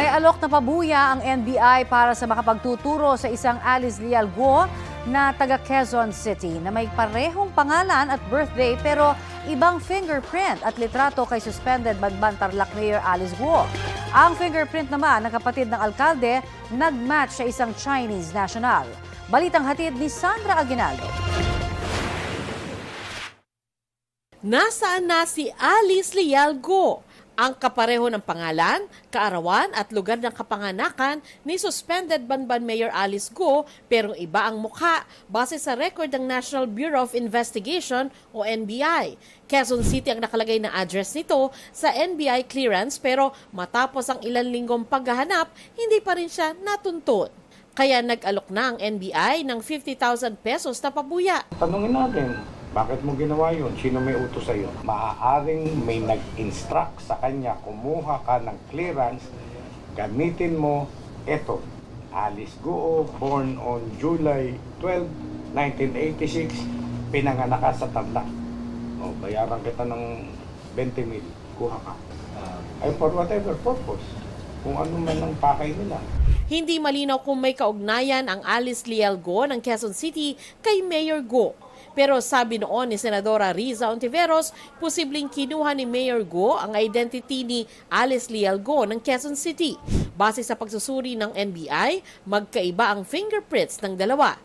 May alok na pabuya ang NBI para sa makapagtuturo sa isang Alice Leal Guo na taga Quezon City na may parehong pangalan at birthday pero ibang fingerprint at litrato kay suspended Magbantarlak Mayor Alice Guo. Ang fingerprint naman ng kapatid ng alkalde nag-match sa isang Chinese national. Balitang hatid ni Sandra Aguinaldo. Nasaan na si Alice Leal Go? Ang kapareho ng pangalan, kaarawan at lugar ng kapanganakan ni suspended Banban Mayor Alice Go pero iba ang mukha base sa record ng National Bureau of Investigation o NBI. Quezon City ang nakalagay na address nito sa NBI clearance pero matapos ang ilang linggong paghahanap, hindi pa rin siya natuntun. Kaya nag-alok na ang NBI ng 50,000 pesos na pabuya. Tanungin natin, bakit mo ginawa yun? Sino may utos sa'yo? Maaaring may nag-instruct sa kanya, kumuha ka ng clearance, gamitin mo, eto, Alice Goo, born on July 12, 1986, pinanganak ka sa Tarlac. O, bayaran kita ng 20 mil, kuha ka. Ay, for whatever purpose. Kung ano man ang pakay nila. Hindi malinaw kung may kaugnayan ang Alice Leal Go ng Quezon City kay Mayor Go. Pero sabi noon ni Senadora Riza Ontiveros, posibleng kinuha ni Mayor Go ang identity ni Alice Leal Go ng Quezon City. Base sa pagsusuri ng NBI, magkaiba ang fingerprints ng dalawa.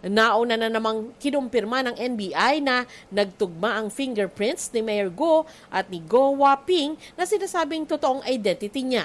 Nauna na namang kinumpirma ng NBI na nagtugma ang fingerprints ni Mayor Go at ni Go Waping na sinasabing totoong identity niya.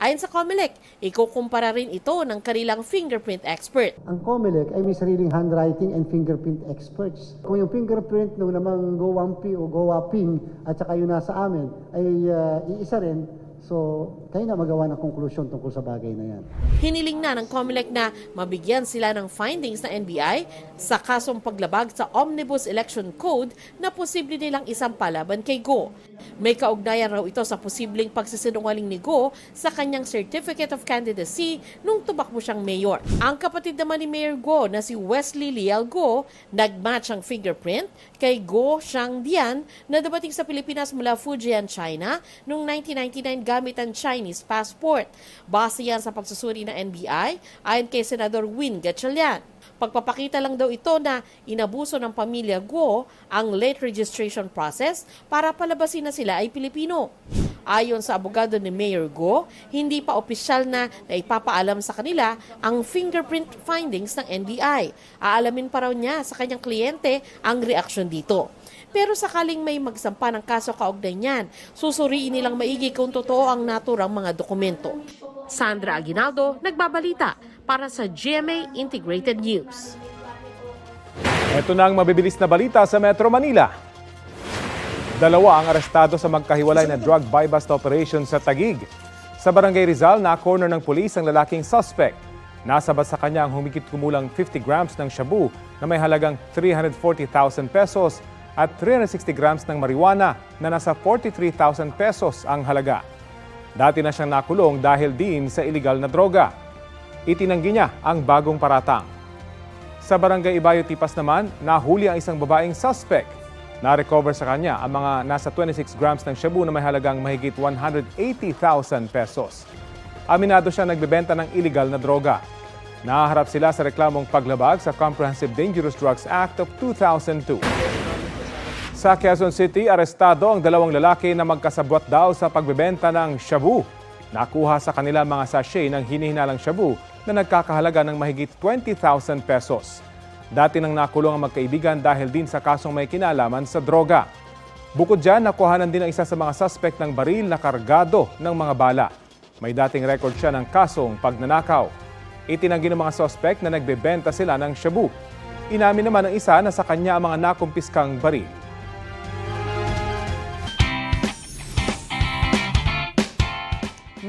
Ayon sa COMELEC, ikukumpara rin ito ng kanilang fingerprint expert. Ang COMELEC ay may sariling handwriting and fingerprint experts. Kung yung fingerprint ng namang Gowampi o Gowaping at saka yung nasa amin ay uh, iisa rin, so kayo na magawa ng konklusyon tungkol sa bagay na yan. Hiniling na ng COMELEC na mabigyan sila ng findings ng NBI sa kasong paglabag sa Omnibus Election Code na posible nilang isang palaban kay Go. May kaugnayan raw ito sa posibleng pagsisinungaling ni Go sa kanyang Certificate of Candidacy nung tumakbo siyang mayor. Ang kapatid naman ni Mayor Go na si Wesley Leal Go, nagmatch ang fingerprint kay Go Shangdian na dabating sa Pilipinas mula Fujian, China noong 1999 gamit ang Chinese passport. Base yan sa pagsusuri ng NBI ayon kay Senador Win Gatchalian. Pagpapakita lang daw ito na inabuso ng pamilya Guo ang late registration process para palabasin na sila ay Pilipino. Ayon sa abogado ni Mayor Go, hindi pa opisyal na naipapaalam sa kanila ang fingerprint findings ng NBI. Aalamin pa raw niya sa kanyang kliyente ang reaksyon dito. Pero sakaling may magsampa ng kaso kaugnay niyan, susuriin nilang maigi kung totoo ang naturang mga dokumento. Sandra Aguinaldo, nagbabalita para sa GMA Integrated News. Ito na ang mabibilis na balita sa Metro Manila. Dalawa ang arestado sa magkahiwalay na drug buy-bust operation sa Tagig. Sa Barangay Rizal, na-corner ng pulis ang lalaking suspect. Nasabat sa kanya ang humigit kumulang 50 grams ng shabu na may halagang 340,000 pesos at 360 grams ng marijuana na nasa 43,000 pesos ang halaga. Dati na siyang nakulong dahil din sa iligal na droga. Itinanggi niya ang bagong paratang. Sa barangay Ibayo Tipas naman, nahuli ang isang babaeng suspect. Na-recover sa kanya ang mga nasa 26 grams ng shabu na may halagang mahigit 180,000 pesos. Aminado siya nagbebenta ng illegal na droga. Naharap sila sa reklamong paglabag sa Comprehensive Dangerous Drugs Act of 2002. Sa Quezon City, arestado ang dalawang lalaki na magkasabwat daw sa pagbebenta ng shabu. Nakuha sa kanila mga sachet ng hinihinalang shabu na nagkakahalaga ng mahigit 20,000 pesos. Dati nang nakulong ang magkaibigan dahil din sa kasong may kinalaman sa droga. Bukod dyan, nakuhanan din ang isa sa mga suspect ng baril na kargado ng mga bala. May dating record siya ng kasong pagnanakaw. Itinanggi ng mga suspect na nagbebenta sila ng shabu. Inamin naman ng isa na sa kanya ang mga nakumpiskang baril.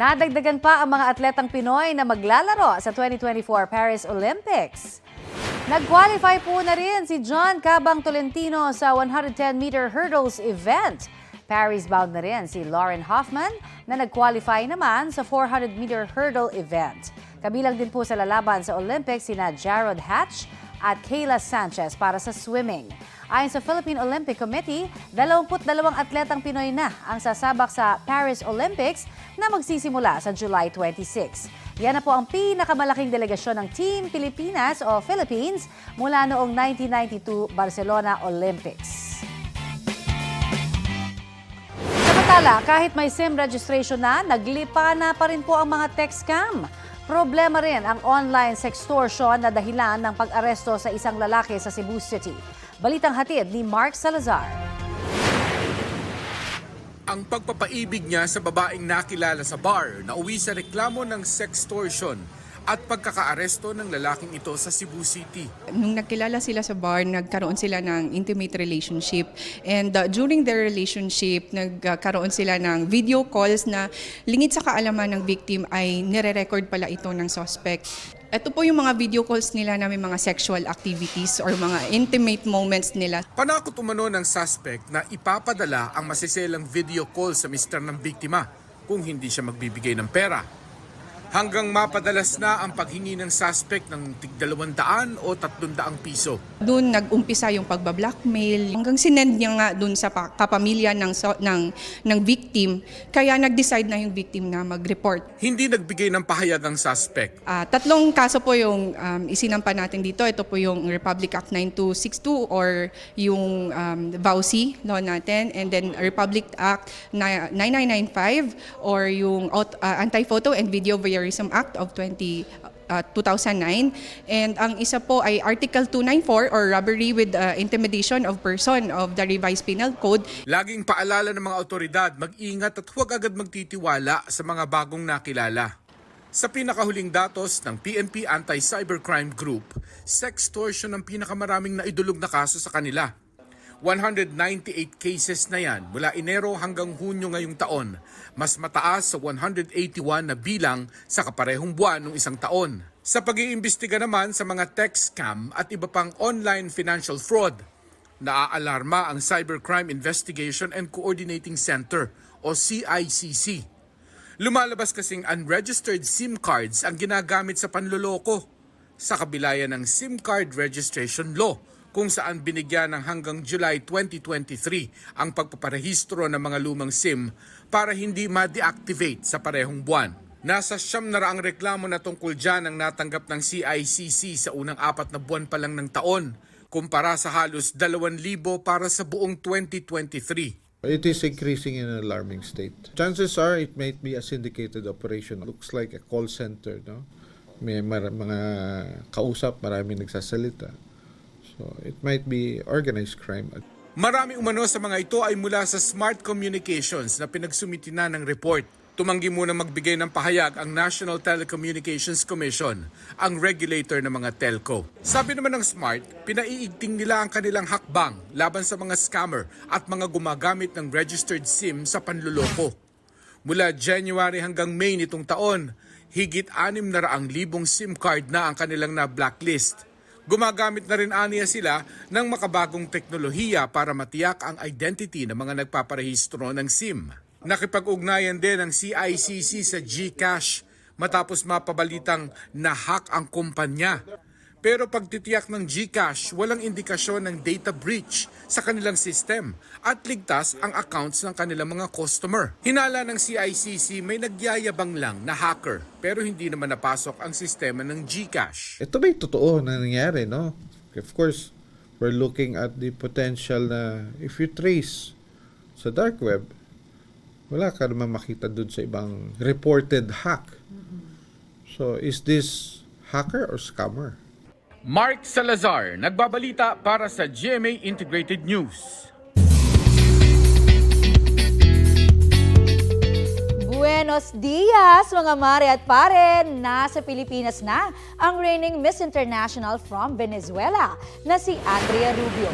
Nadagdagan pa ang mga atletang Pinoy na maglalaro sa 2024 Paris Olympics. Nag-qualify po na rin si John Cabang Tolentino sa 110-meter hurdles event. Paris-bound na rin si Lauren Hoffman na nag-qualify naman sa 400-meter hurdle event. Kabilang din po sa lalaban sa Olympics sina Jarrod Hatch at Kayla Sanchez para sa swimming. Ayon sa Philippine Olympic Committee, 22 atletang Pinoy na ang sasabak sa Paris Olympics na magsisimula sa July 26. Yan na po ang pinakamalaking delegasyon ng Team Pilipinas o Philippines mula noong 1992 Barcelona Olympics. Samantala, kahit may SIM registration na, naglipa na pa rin po ang mga text scam. Problema rin ang online sextortion na dahilan ng pag-aresto sa isang lalaki sa Cebu City. Balitang hatid ni Mark Salazar. ang pagpapaibig niya sa babaeng nakilala sa bar na uwi sa reklamo ng sextortion at pagkakaaresto ng lalaking ito sa Cebu City. Nung nagkilala sila sa bar, nagkaroon sila ng intimate relationship. And uh, during their relationship, nagkaroon sila ng video calls na lingid sa kaalaman ng victim ay nire-record pala ito ng suspect. Ito po yung mga video calls nila na may mga sexual activities or mga intimate moments nila. Panakot umano ng suspect na ipapadala ang masiselang video call sa mister ng biktima kung hindi siya magbibigay ng pera. Hanggang mapadalas na ang paghingi ng suspect ng tig 200 o 300 piso. Doon nag-umpisa yung pagbablackmail hanggang sinend niya nga doon sa pa- kapamilya ng, so- ng, ng victim. Kaya nag-decide na yung victim na mag-report. Hindi nagbigay ng pahayag ang suspect. Ah, tatlong kaso po yung um, isinampa natin dito. Ito po yung Republic Act 9262 or yung um, VAUSI law natin and then Republic Act na- 9995 or yung ah, Anti-Photo and Video Voyeurism Act of 20 uh, 2009 and ang isa po ay Article 294 or robbery with uh, intimidation of person of the revised penal code Laging paalala ng mga otoridad mag-ingat at huwag agad magtitiwala sa mga bagong nakilala. Sa pinakahuling datos ng PNP Anti-Cybercrime Group, sextortion ang pinakamaraming naidulog na kaso sa kanila. 198 cases na yan mula Enero hanggang Hunyo ngayong taon, mas mataas sa 181 na bilang sa kaparehong buwan ng isang taon. Sa pag-iimbestiga naman sa mga text scam at iba pang online financial fraud, naaalarma ang Cybercrime Investigation and Coordinating Center o CICC. Lumalabas kasing unregistered SIM cards ang ginagamit sa panloloko sa kabilayan ng SIM card registration law kung saan binigyan ng hanggang July 2023 ang pagpaparehistro ng mga lumang SIM para hindi ma-deactivate sa parehong buwan. Nasa siyam na raang reklamo na tungkol dyan ang natanggap ng CICC sa unang apat na buwan pa lang ng taon kumpara sa halos 2,000 para sa buong 2023. It is increasing in an alarming state. Chances are it might be a syndicated operation. Looks like a call center, no? May mga kausap, marami nagsasalita. So it might be organized crime. Marami umano sa mga ito ay mula sa Smart Communications na pinagsumiti na ng report. Tumanggi muna magbigay ng pahayag ang National Telecommunications Commission, ang regulator ng mga telco. Sabi naman ng Smart, pinaiigting nila ang kanilang hakbang laban sa mga scammer at mga gumagamit ng registered SIM sa panluloko. Mula January hanggang May nitong taon, higit 600,000 SIM card na ang kanilang na-blacklist. Gumagamit na rin aniya sila ng makabagong teknolohiya para matiyak ang identity ng mga nagpaparehistro ng SIM. Nakipag-ugnayan din ang CICC sa GCash matapos mapabalitang na-hack ang kumpanya. Pero pagtitiyak ng GCash, walang indikasyon ng data breach sa kanilang system at ligtas ang accounts ng kanilang mga customer. Hinala ng CICC may nagyayabang lang na hacker pero hindi naman napasok ang sistema ng GCash. Ito ba'y totoo na nangyari, no? Of course, we're looking at the potential na if you trace sa dark web, wala ka naman makita dun sa ibang reported hack. So, is this hacker or scammer? Mark Salazar, nagbabalita para sa GMA Integrated News. Buenos dias mga mare at pare! Nasa Pilipinas na ang reigning Miss International from Venezuela na si Andrea Rubio.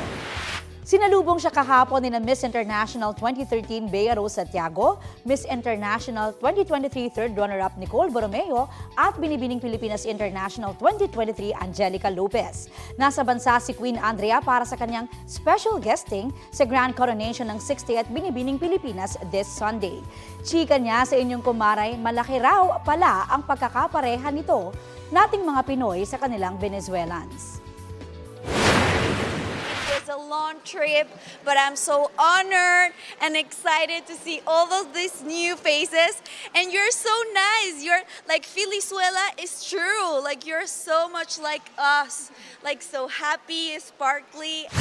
Sinalubong siya kahapon ni na Miss International 2013 Bea Rose Santiago, Miss International 2023 third runner-up Nicole Borromeo at Binibining Pilipinas International 2023 Angelica Lopez. Nasa bansa si Queen Andrea para sa kanyang special guesting sa Grand Coronation ng 60th Binibining Pilipinas this Sunday. Chika niya sa inyong kumaray, malaki raw pala ang pagkakapareha nito nating mga Pinoy sa kanilang Venezuelans. A long trip, but I'm so honored and excited to see all of these new faces. And you're so nice. You're like Filizuela is true. Like you're so much like us. Like so happy, sparkly.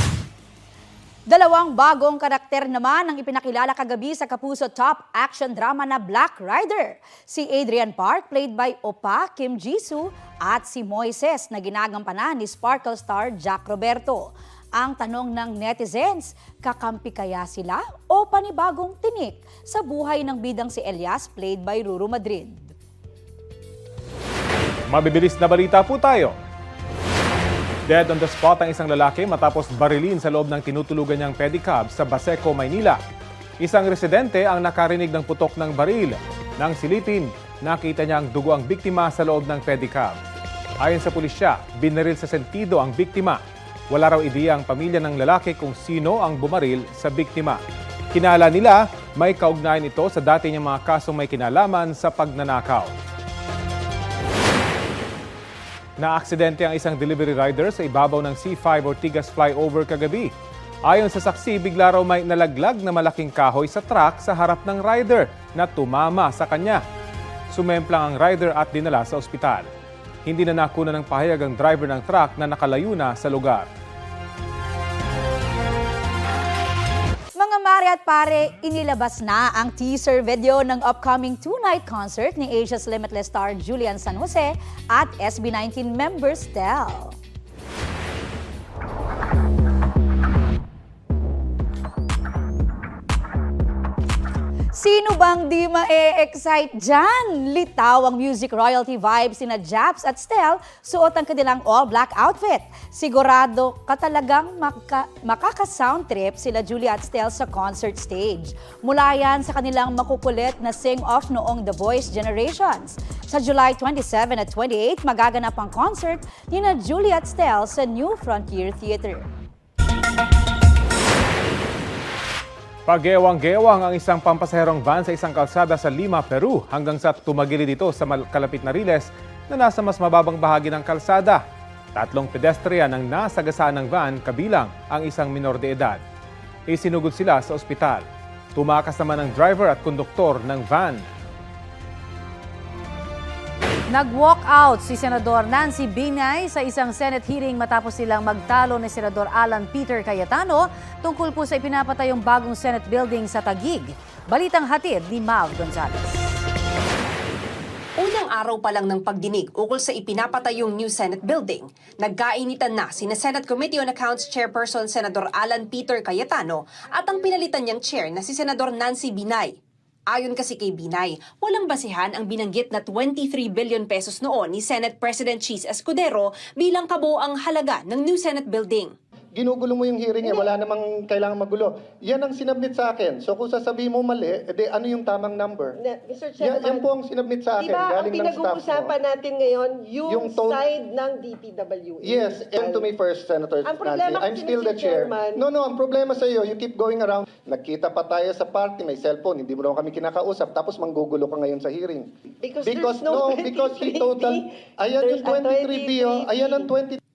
Dalawang bagong karakter naman ang ipinakilala kagabi sa Kapuso top action drama na Black Rider. Si Adrian Park, played by Opa Kim Jisoo, at si Moises na ginagampanan ni Sparkle star Jack Roberto. Ang tanong ng netizens, kakampi kaya sila o panibagong tinik sa buhay ng bidang si Elias played by Ruru Madrid? Mabibilis na balita po tayo. Dead on the spot ang isang lalaki matapos barilin sa loob ng tinutulugan niyang pedicab sa Baseco, Maynila. Isang residente ang nakarinig ng putok ng baril. Nang silipin, nakita niya ang dugo ang biktima sa loob ng pedicab. Ayon sa pulisya, binaril sa sentido ang biktima. Wala raw ideya ang pamilya ng lalaki kung sino ang bumaril sa biktima. Kinala nila, may kaugnayan ito sa dati niyang mga kasong may kinalaman sa pagnanakaw. Naaksidente ang isang delivery rider sa ibabaw ng C5 Ortigas flyover kagabi. Ayon sa saksi, bigla raw may nalaglag na malaking kahoy sa truck sa harap ng rider na tumama sa kanya. Sumemplang ang rider at dinala sa ospital. Hindi na nakuna ng pahayag ang driver ng truck na nakalayo na sa lugar. Mga mare at pare, inilabas na ang teaser video ng upcoming two-night concert ni Asia's Limitless star Julian San Jose at SB19 member Stel. Sino bang di ma-excite dyan? Litaw ang music royalty vibes sina Japs at Stel, suot ang kanilang all-black outfit. Sigurado ka talagang maka- makaka-sound trip sila Julia at Stel sa concert stage. Mula yan sa kanilang makukulit na sing-off noong The Voice Generations. Sa July 27 at 28, magaganap ang concert ni na Julia at Stel sa New Frontier Theater. Pagewang-gewang ang isang pampasaherong van sa isang kalsada sa Lima, Peru hanggang sa tumagilid ito sa kalapit na riles na nasa mas mababang bahagi ng kalsada. Tatlong pedestrian ang nasagasaan ng van kabilang ang isang minor de edad. Isinugod sila sa ospital. Tumakas naman ang driver at konduktor ng van. Nag-walk out si Senador Nancy Binay sa isang Senate hearing matapos silang magtalo ni Senador Alan Peter Cayetano tungkol po sa ipinapatayong bagong Senate building sa Tagig. Balitang hatid ni Mav Gonzalez. Unang araw pa lang ng pagdinig ukol sa ipinapatayong new Senate building, nagkainitan na sina Senate Committee on Accounts Chairperson Senador Alan Peter Cayetano at ang pinalitan niyang chair na si Senador Nancy Binay. Ayon kasi kay Binay, walang basihan ang binanggit na 23 billion pesos noon ni Senate President Cheese Escudero bilang kabuang halaga ng new Senate building. Ginugulo mo yung hearing eh, wala namang kailangan magulo. Yan ang sinabmit sa akin. So kung sasabihin mo mali, edi ano yung tamang number? Mr. Yan, Chairman, yan po ang sinabmit sa akin, di ba ang galing ng staff pinag-uusapan natin ngayon, yung, Yung tone- side ng DPWH? Yes, and to me first, Senator Ang Nancy. problema I'm kasi, still Mr. the chair. Chairman- No, no, ang problema sa iyo, you keep going around. Nagkita pa tayo sa party, may cellphone, hindi mo naman kami kinakausap, tapos manggugulo ka ngayon sa hearing. Because there's no because he 2020. total, ayan yung There's a 23B, oh, ayan ang 20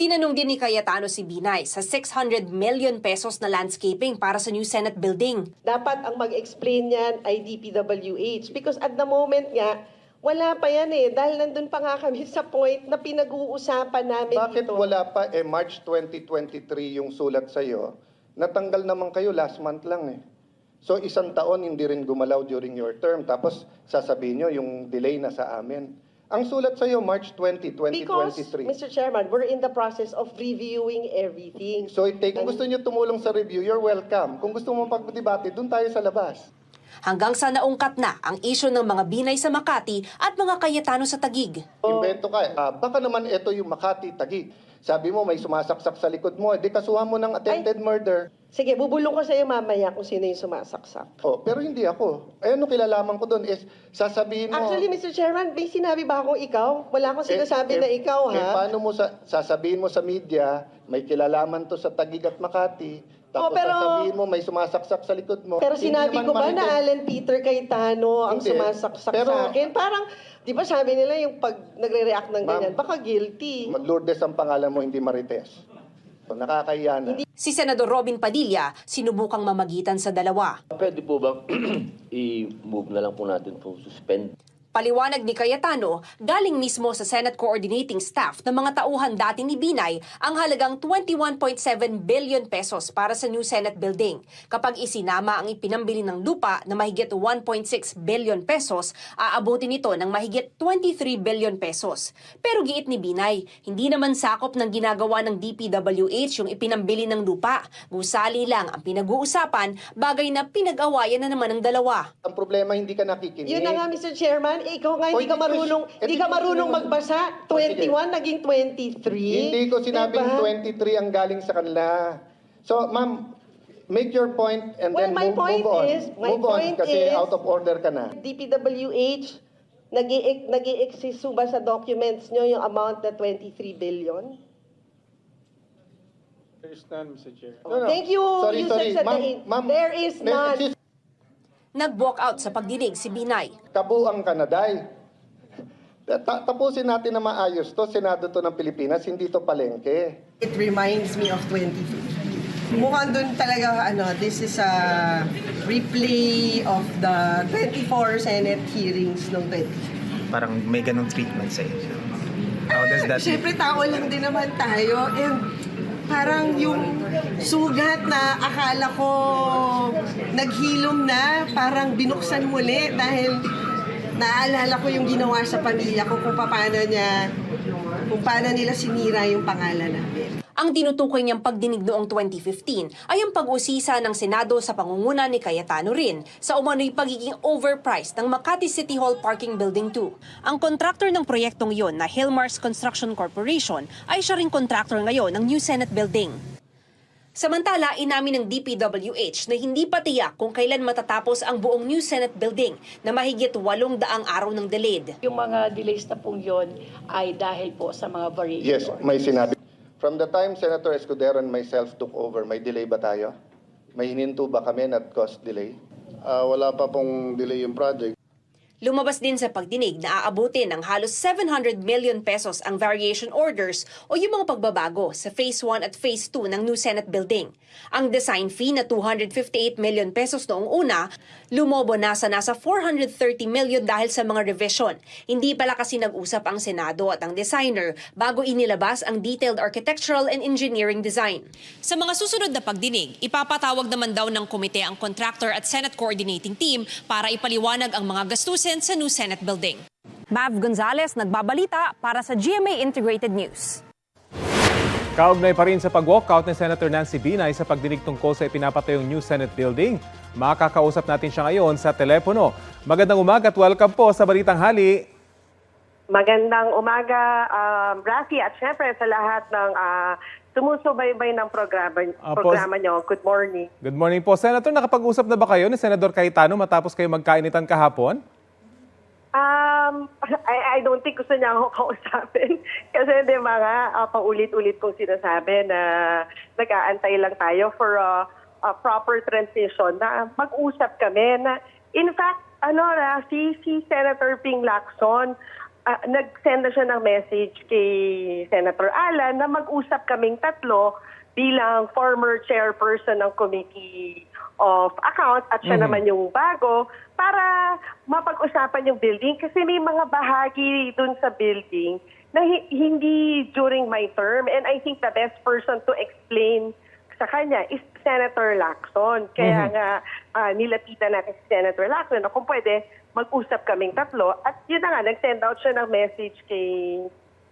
Tinanong din ni Cayetano si Binay sa 600 million pesos na landscaping para sa new Senate building. Dapat ang mag-explain yan ay DPWH. Because at the moment nga, wala pa yan eh. Dahil nandun pa nga kami sa point na pinag-uusapan namin Bakit dito. wala pa, eh March 2023 yung sulat sa'yo, natanggal naman kayo last month lang eh. So isang taon hindi rin gumalaw during your term, tapos sasabihin nyo yung delay na sa amin. Ang sulat sa'yo, March 20, Because, 2023. Mr. Chairman, we're in the process of reviewing everything. So take, kung gusto nyo tumulong sa review, you're welcome. Kung gusto mo pagdebate, dun tayo sa labas. Hanggang sa naungkat na ang isyo ng mga Binay sa Makati at mga Cayetano sa Tagig. Invento ka. Ah, baka naman ito yung Makati, Tagig. Sabi mo may sumasaksak sa likod mo, edi kasuhan mo ng attempted murder. Sige, bubulong ko sa iyo mamaya kung sino yung sumasaksak. Oh, pero hindi ako. Eh, ano kilalaman ko doon is sasabihin mo... Actually, Mr. Chairman, may sinabi ba akong ikaw? Wala akong sinasabi Eh, na eh, ikaw, eh, ha? paano mo sa, sasabihin mo sa media, may kilalaman to sa Tagig at Makati, tapos Oh, pero- sasabihin mo may sumasaksak sa likod mo. Pero sinabi ko ba na. Alan Peter Cayetano ang Hindi. sumasaksak Pero- sa akin? Parang, di ba sabi nila yung pag nagre-react ng ganyan, baka guilty. Lourdes ang pangalan mo, hindi Marites. Nakakahiya na. Si Senador Robin Padilla sinubukang mamagitan sa dalawa. Pwede po ba i-move na lang po natin to suspend? Paliwanag ni Cayetano, galing mismo sa Senate Coordinating Staff ng mga tauhan dati ni Binay ang halagang 21.7 billion pesos para sa new Senate building. Kapag isinama ang ipinambili ng lupa na mahigit 1.6 billion pesos, aabutin ito ng mahigit 23 billion pesos. Pero giit ni Binay, hindi naman sakop ng ginagawa ng DPWH yung ipinambili ng lupa. Gusali lang ang pinag-uusapan, bagay na pinag-awayan na naman ng dalawa. Ang problema, hindi ka nakikinig. Yun na nga, Mr. Chairman, eh, ikaw nga hindi O, ka marunong, eh, hindi di ka marunong magbasa. 21 naging 23. Hindi ko sinabing Diba? 23 ang galing sa kanila. So, ma'am, make your point and Well, then my move, point move on. is- my move on point kasi is- out of order ka na. DPWH, nag i exist ba sa documents nyo yung amount na 23 billion? No, no. Thank you, Sorry, Yusek sorry. Sadain. Ma'am, ma'am, There is ne- none. excuse- Nag-walk out sa pagdinig si Binay. Kabuang Kanaday. Ta- tapusin natin na maayos to. Senado to ng Pilipinas, hindi to palengke. It reminds me of 2015. Mukhang doon talaga, ano, this is a replay of the 24 Senate hearings noong 2015. Parang may ganong treatment sa inyo. How does that Siyempre, tao lang din naman tayo. And parang yung sugat na akala ko naghilom na, parang binuksan muli dahil naalala ko yung ginawa sa pamilya ko kung paano niya, kung paano nila sinira yung pangalan namin. Ang tinutukoy niyang pagdinig noong 2015 ay ang pag-usisa ng Senado sa pangunguna ni Cayetano rin sa umano'y pagiging overpriced ng Makati City Hall Parking Building 2. Ang kontraktor ng proyektong iyon na Hillmars Construction Corporation ay siya ring kontraktor ngayon ng New Senate Building. Samantala, inamin ng DPWH na hindi pa tiyak kung kailan matatapos ang buong New Senate Building na mahigit walong daang araw ng delayed. Yung mga delays na pong yun ay dahil po sa mga variation. Yes, may sinabi. From the time Senator Escudero and myself took over, may delay ba tayo? May hininto ba kami not cost delay? wala pa pong delay yung project. Lumabas din sa pagdinig na aabutin ng halos 700 million pesos ang variation orders o yung mga pagbabago sa Phase 1 at Phase 2 ng new Senate building. Ang design fee na 258 million pesos noong una, lumobo na sa nasa 430 million dahil sa mga revision. Hindi pala kasi nag-usap ang Senado at ang designer bago inilabas ang detailed architectural and engineering design. Sa mga susunod na pagdinig, ipapatawag naman daw ng komite ang contractor at Senate coordinating team para ipaliwanag ang mga gastusin sa new Senate building. Mav Gonzalez, nagbabalita para sa GMA Integrated News. Kaugnay pa rin sa pag-walkout ni Senator Nancy Binay sa pagdinig tungkol sa ipinapatayong new Senate building. Makakausap natin siya ngayon sa telepono. Magandang umaga at welcome po sa Balitang Hali. Magandang umaga, um, Rafi, at syempre sa lahat ng ah, sumusubaybay ng programa, Apo. programa nyo. Good morning. Good morning po. Senator, nakapag-usap na ba kayo ni Senador Cayetano matapos kayo magkainitan kahapon? Um, I, I don't think gusto niya ako kausapin. Kasi di ba nga, ah, paulit-ulit kong sinasabi na nag-aantay lang tayo for a, a proper transition na mag-usap kami na in fact, ano Rafi, si Senator Ping Lacson, ah, nag-send na siya ng message kay Senator Alan na mag-usap kaming tatlo bilang former chairperson ng Committee of Accounts at siya Mhm. naman yung bago para mapag-usapan yung building kasi may mga bahagi dun sa building na hi- hindi during my term and I think the best person to explain sa kanya is Senator Lacson. Kaya Mhm. nga ah, nilapitan natin si Senator Lacson na kung pwede mag-usap kaming tatlo at yun na nga, nag-send out siya ng message kay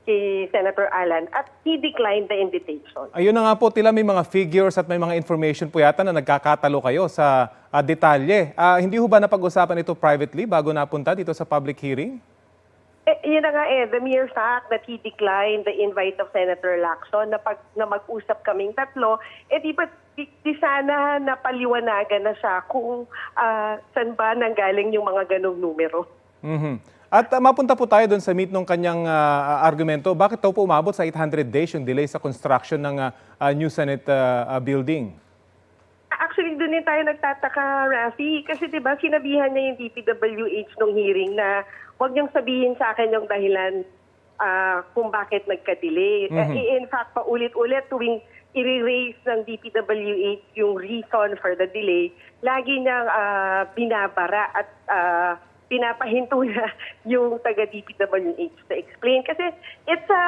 kay Senator Alan at he declined the invitation. Ayun na nga po, tila may mga figures at may mga information po yata na nagkakatalo kayo sa ah, detalye. Ah, hindi ho ba napag-usapan ito privately bago napunta dito sa public hearing? Eh, yun na nga eh, the mere fact that he declined the invite of Senator Lacson na, pag, na mag-usap kaming tatlo, eh di ba di, di sana napaliwanagan na siya kung ah, saan ba nanggaling yung mga ganong numero. Mhm. At ah, mapunta po tayo doon sa meet ng kanyang ah, argumento. Bakit daw po umabot sa 800 days yung delay sa construction ng ah, ah, new Senate ah, ah, building? Actually, doon din tayo nagtataka, Rafi. Kasi di ba sinabihan niya yung DPWH nung hearing na huwag niyong sabihin sa akin yung dahilan ah, kung bakit nagka-delay. Mhm. Eh, in fact, paulit-ulit tuwing i-raise ng DPWH yung reason for the delay, lagi niyang ah, binabara at ah, pinapahinto na yung taga DPWH to explain. Kasi it's a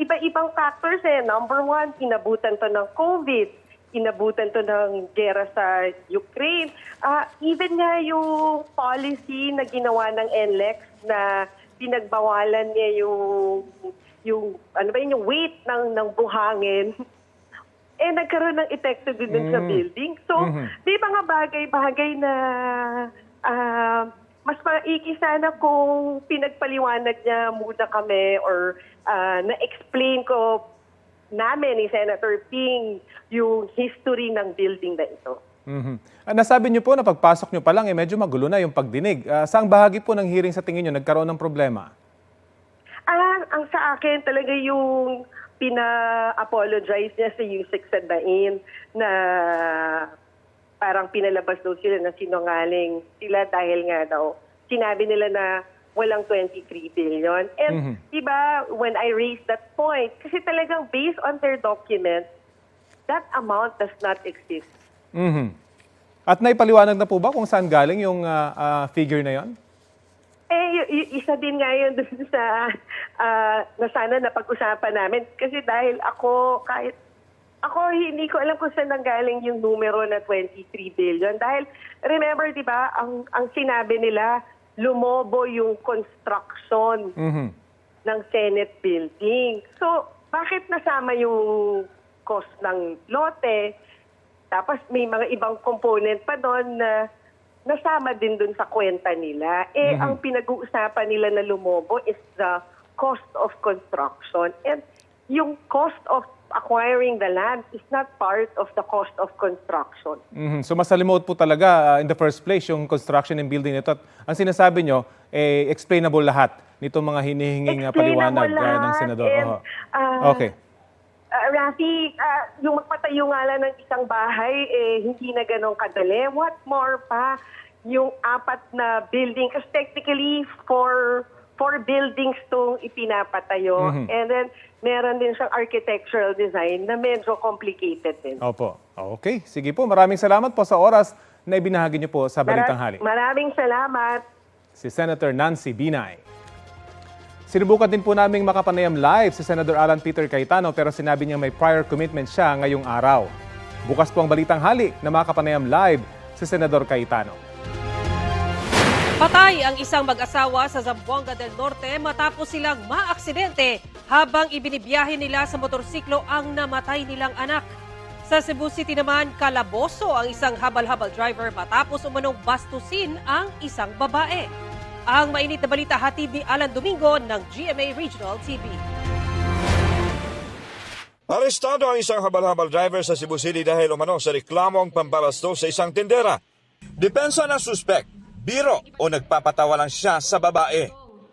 iba-ibang factors eh. Number one, inabutan to ng COVID. Inabutan to ng gera sa Ukraine. Ah, even nga yung policy na ginawa ng NLEX na pinagbawalan niya yung yung ano ba yun, yung weight ng ng buhangin eh nagkaroon ng epekto din dun sa Mm. building. So, Mhm. di ba nga bagay-bagay na ah, mas maiki sana kung pinagpaliwanag niya muna kami or ah, na-explain ko namin ni Senator Ping yung history ng building na ito. Mhm. Ah, nasabi niyo po na pagpasok niyo pa lang, eh, medyo magulo na yung pagdinig. Ah, saang bahagi po ng hearing sa tingin niyo nagkaroon ng problema? Ah, ang sa akin talaga yung pina-apologize niya sa Yusek Sandain na parang pinalabas daw sila na sinungaling sila dahil nga daw sinabi nila na walang 23 billion. And Mhm. di ba, when I raised that point, kasi talagang based on their documents, that amount does not exist. Mhm. At naipaliwanag na po ba kung saan galing yung ah, ah, figure na yon? Eh, isa din nga yun dun sa ah, na sana napag-usapan namin. Kasi dahil ako, kahit ako hindi ko alam kung saan nanggaling yung numero na 23 billion. Dahil, remember, di ba, ang, ang sinabi nila, lumobo yung construction Mhm. ng Senate building. So, bakit nasama yung cost ng lote? Tapos may mga ibang component pa doon na nasama din doon sa kwenta nila. Eh, Mhm. ang pinag-uusapan nila na lumobo is the cost of construction. And yung cost of acquiring the land is not part of the cost of construction. Mhm. So masalimuot po talaga ah, in the first place yung construction and building nito. At ang sinasabi nyo, eh, explainable lahat nitong mga hinihinging ah, paliwanag ah, ng senador. and, ah, okay. Ah, Rafi, ah, yung magpatayo nga lang ng isang bahay, eh, hindi na ganun kadali. What more pa yung apat na building? Kasi technically, four, four buildings tong ipinapatayo. Mhm. And then, meron din siyang architectural design na medyo complicated din. Opo. Okay. Sige po. Maraming salamat po sa oras na ibinahagi niyo po sa Balitang Hali. Maraming salamat. si Senator Nancy Binay. Sinubukan din po naming makapanayam live si Senator Alan Peter Cayetano pero sinabi niya may prior commitment siya ngayong araw. Bukas po ang Balitang Hali na makapanayam live si Senador Cayetano. Patay ang isang mag-asawa sa Zamboanga del Norte matapos silang maaksidente habang ibinibiyahe nila sa motorsiklo ang namatay nilang anak. Sa Cebu City naman, kalaboso ang isang habal-habal driver matapos umanong bastusin ang isang babae. Ang mainit na balita hatid ni Alan Domingo ng GMA Regional TV. Arestado ang isang habal-habal driver sa Cebu City dahil umano sa reklamong pambarasto sa isang tindera. Depensa ng suspect, biro o nagpapatawa lang siya sa babae.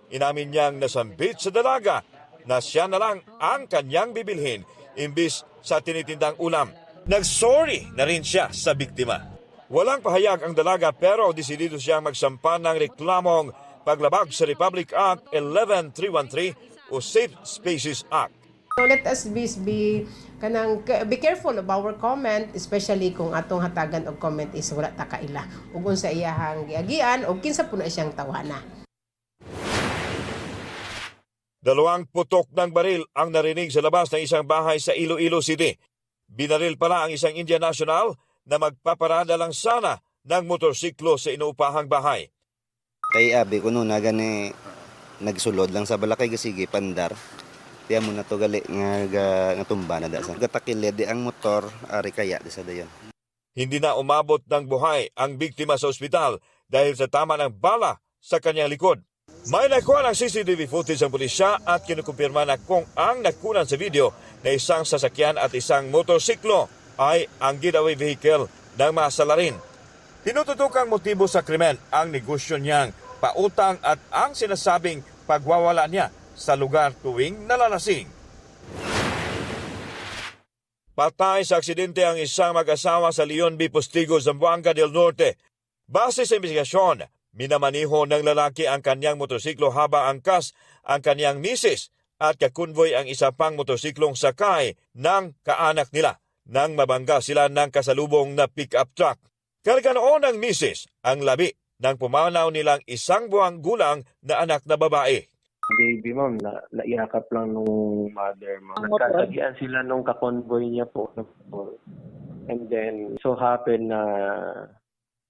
Inamin niyang nasambit sa dalaga na siya na lang ang kanyang bibilhin imbis sa tinitindang ulam. Nagsorry na rin siya sa biktima. Walang pahayag ang dalaga pero desidido siyang magsampa ng reklamong paglabag sa Republic Act 11313 o Safe Spaces Act. So let us be, be kanang be careful of our comment especially kung atong hatagan og comment is wala ta kaila ug unsa iyahang giagian og kinsa puno siyang tawana. Dalawang putok ng baril ang narinig sa labas ng isang bahay sa Iloilo City. Binaril pala ang isang Indian national na magpaparada lang sana ng motorsiklo sa inuupahang bahay. Kay abi ko no na gani nagsulod lang sa balakay gasigi pandar. Tiya mo na to gali nga ga, nga tumba na da. Gatakilid ang motor ari kaya di sa dayon. Hindi na umabot ng buhay ang biktima sa ospital dahil sa tama ng bala sa kanyang likod. May nakuha ng CCTV footage ang pulisya at kinukumpirma na kung ang nakunan sa video na isang sasakyan at isang motorsiklo ay ang getaway vehicle ng mga salarin. Tinututukang motibo sa krimen ang negosyo niyang pautang at ang sinasabing pagwawala niya sa lugar tuwing nalalasing. Patay sa aksidente ang isang mag-asawa sa Leon B. Postigo, Zamboanga del Norte. Base sa investigasyon, minamaniho ng lalaki ang kanyang motorsiklo habang angkas ang kanyang misis at kakunvoy ang isa pang motorsiklong sakay ng kaanak nila. nang mabangga sila ng kasalubong na pick-up truck. Karga noon ng misis ang labi ng pumanaw nilang isang buwang gulang na anak na babae. Baby ma'am na naiyakap lang nung mother ma'am. Ang motor? Sila nung kakonvoy niya po. And then so happen na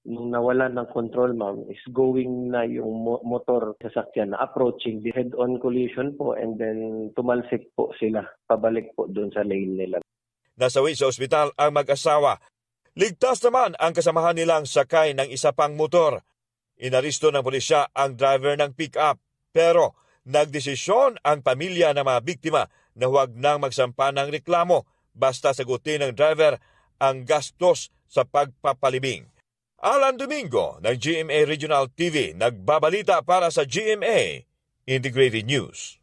nung nawalan ng control ma'am is going na yung mo- motor sasakyan na approaching the head-on collision po and then tumalsik po sila pabalik po doon sa lane nila. Nasawi sa ospital ang mag-asawa. Ligtas naman ang kasamahan nilang sakay ng isa pang motor. Inaristo ng pulisya ang driver ng pick-up. Pero nagdesisyon ang pamilya ng mga biktima na huwag nang magsampa ng reklamo basta sagutin ng driver ang gastos sa pagpapalibing. Alan Domingo ng GMA Regional TV nagbabalita para sa GMA Integrated News.